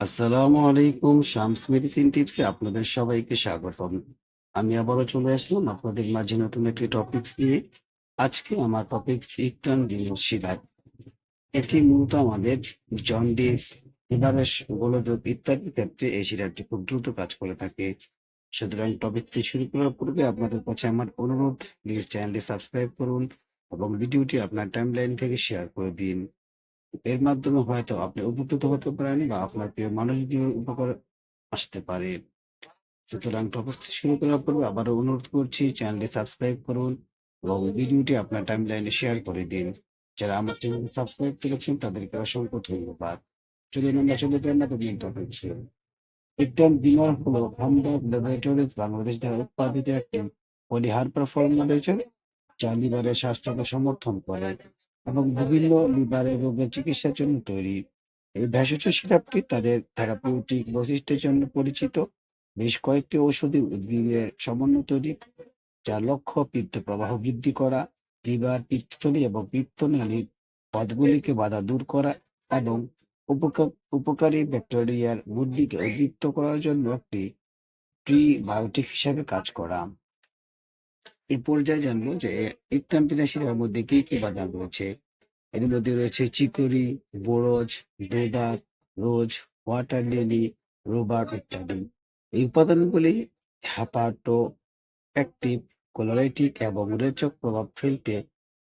আসসালামু আলাইকুম, শামস মেডিসিন টিপসে আপনাদের সবাইকে স্বাগতম। আমি আবারও চলে আসলাম আপনাদের মাঝে নতুন একটি টপিকস নিয়ে। আজকে আমার টপিক ইকটান সিরাপ এটি মূলত আমাদের জন্ডিস লিভারের গোলযোগ ইত্যাদি ক্ষেত্রে এই সিরাপটি খুব দ্রুত কাজ করে থাকে। সুতরাং টপিকটি শুরু করার পূর্বে আপনাদের কাছে আমার অনুরোধ, প্লিজ চ্যানেলটি সাবস্ক্রাইব করুন এবং ভিডিওটি আপনার টাইমলাইন থেকে শেয়ার করে দিন। এর মাধ্যমে হয়তো আপনি উপকৃত হতে পারেন বা আপনার প্রিয় মানুষদের উপকার আসতে পারে। সুতরাং টপিকটি শুরু করার পূর্বে আবারও অনুরোধ করছি, চ্যানেলটি সাবস্ক্রাইব করুন এবং ভিডিওটি আপনার টাইম লাইনে শেয়ার করে দিন। যারা আমার চ্যানেল সাবস্ক্রাইব করেছেন তাদেরকে অসংখ্য ধন্যবাদ। চলুন আমরা চলে যাই না মেন টপিকসে ইকটান বিমার হলো হামদর্দ ল্যাবরেটরিজ বাংলাদেশ দ্বারা উৎপাদিত একটি পলিহারপার ফর্মুলেশন যা লিভারের স্বাস্থ্যকে সমর্থন করে। এবং বিভিন্ন লিভারের রোগের চিকিৎসার জন্য তৈরি। এই ভেষজ সিরাপটি তাদের থেরাপিউটিক বৈশিষ্ট্যের জন্য পরিচিত। বেশ কয়েকটি ঔষধি উদ্ভিদের সমন্বয় তৈরি, যার লক্ষ্য পিত্ত প্রবাহ বৃদ্ধি করা, লিভার পিত্তথলি এবং পিত্তনালীর পথগুলিকে বাধা দূর করা এবং উপকা- উপকারী ব্যাকটেরিয়ার বুদ্ধিকে উদ্দীপ্ত করার জন্য একটি প্রিবায়োটিক হিসাবে কাজ করা। এই পর্যায়ে জানব যে ইকটাম্পিনাশির মধ্যে কি কি উপাদান রয়েছে? এর মধ্যে রয়েছে চিকরি, বোরজ ডোডার রোজ, ওয়াটার লিলি, রোবার ইত্যাদি। এই উপাদানগুলি হ্যাপাটো অ্যাক্টিভ কোলোরাইটিক এবং রেচক প্রভাব ফেলতে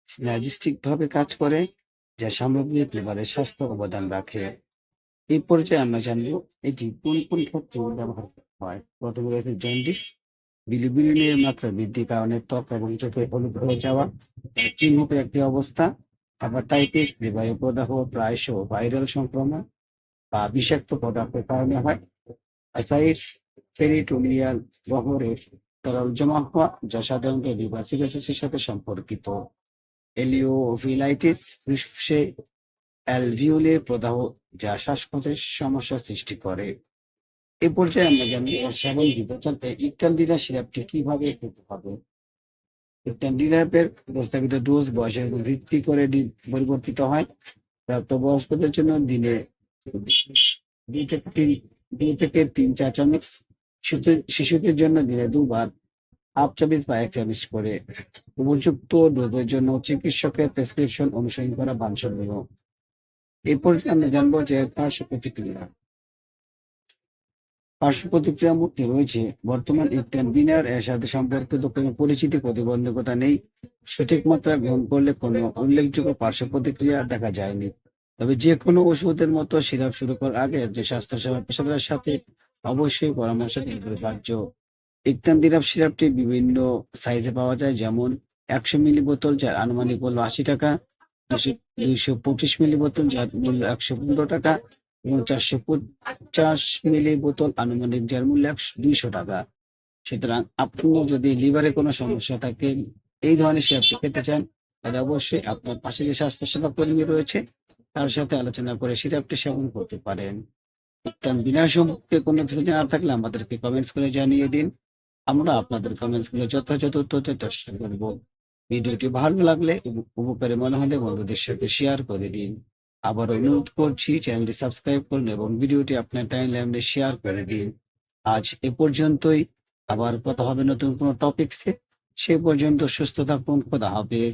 সিনার্জিস্টিক ভাবে কাজ করে, যা সামগ্রিক লিভারের স্বাস্থ্য অবদান রাখে। এই পর্যায়ে আমরা জানব এটি কোন কোন ক্ষেত্রে ব্যবহার হয়। প্রথমে রয়েছে জন্ডিস বিলিবিলিনের মাত্রা বৃদ্ধির কারণে ত্বক এবং চোখে হলুদ হয়ে যাওয়া, চিহ্নিত একটি অবস্থা। হেপাটাইটিস লিভারে প্রদাহ প্রায়শ ভাইরাল সংক্রমণ বা বিষাক্ত পদার্থের কারণে হয়। অ্যাসাইডস পেরিটোনিয়াল গহ্বরের তরল জমা হওয়া যা সাধারণত লিভার সাথে সম্পর্কিত। এলিওভিলাইটিস ফুসফুসে অ্যালভিউলের প্রদাহ যা শ্বাসকষ্টের সমস্যা সৃষ্টি করে। এ পর্যায়ে আমরা জানি এর সেবন চলতে ইকটান্ডিনা সিরাপটি কীভাবে খেতে হবে? ইকটান্ডিনাপের প্রস্তাবিত ডোজ বয়সের উপর ভিত্তি করে পরিবর্তিত হয়। প্রাপ্তবয়স্কদের জন্য দিনে দুই থেকে তিন, দুই থেকে তিন চা চামচ শিশুদের জন্য দিনে দুবার হাফ চামচ বা এক চামচ করে উপযুক্ত ডোজের জন্য চিকিৎসকের প্রেসক্রিপশন অনুসরণ করা বাঞ্ছনীয়। পর্যায়ে আমরা জানব যে পার্শ্ব প্রতিক্রিয়া। পার্শ্ব প্রতিক্রিয়ার মধ্যে রয়েছে, বর্তমান ইকটান বিনার এর সাথে সম্পর্কিত কোনো পরিচিতি, প্রতিবন্ধকতা নেই। সঠিক মাত্রা গ্রহণ করলে কোনো উল্লেখযোগ্য পার্শ্ব প্রতিক্রিয়া দেখা যায়নি। তবে যে কোনো ওষুধের মতো সিরাপ শুরু করার আগে যে স্বাস্থ্যসেবা পেশাদারের সাথে অবশ্যই পরামর্শ নিতে কার্য ইকটান দিরাপ সিরাপটি বিভিন্ন সাইজে পাওয়া যায়, যেমন একশো মিলি বোতল যার আনুমানিক মূল্য আশি টাকা দুইশো পঁচিশ মিলি বোতল যার মূল্য একশো পনেরো টাকা এবং চারশো পঞ্চাশ মিলি বোতল আনুমানিক যার মূল্য দুইশো টাকা। সুতরাং আপনি যদি লিভারে কোনো সমস্যা থাকে, এই ধরনের সিরাপটি খেতে চান, তাহলে অবশ্যই আপনার পাশে যে স্বাস্থ্যসেবা কর্মী রয়েছে, তার সাথে আলোচনা করে সিরাপটি সেবন করতে পারেন। ইত্যান বিনা সম্পর্কে কোনো কিছু জানার থাকলে আমাদেরকে কমেন্টস করে জানিয়ে দিন। আমরা আপনাদের কমেন্টসগুলো যথাযথ তথ্য চেষ্টা করব। ভিডিওটি ভালো লাগলে উপকারে মনে হলে বন্ধুদের সাথে শেয়ার করে দিন। আবার অনুরোধ করছি চ্যানেলটি সাবস্ক্রাইব করুন এবং ভিডিওটি আপনার টাইম লাইনে শেয়ার করে দিন। আজ এ পর্যন্তই। আবার কথা হবে নতুন কোনো টপিক্সে সে পর্যন্ত সুস্থ থাকুন। খোদা হাফেজ।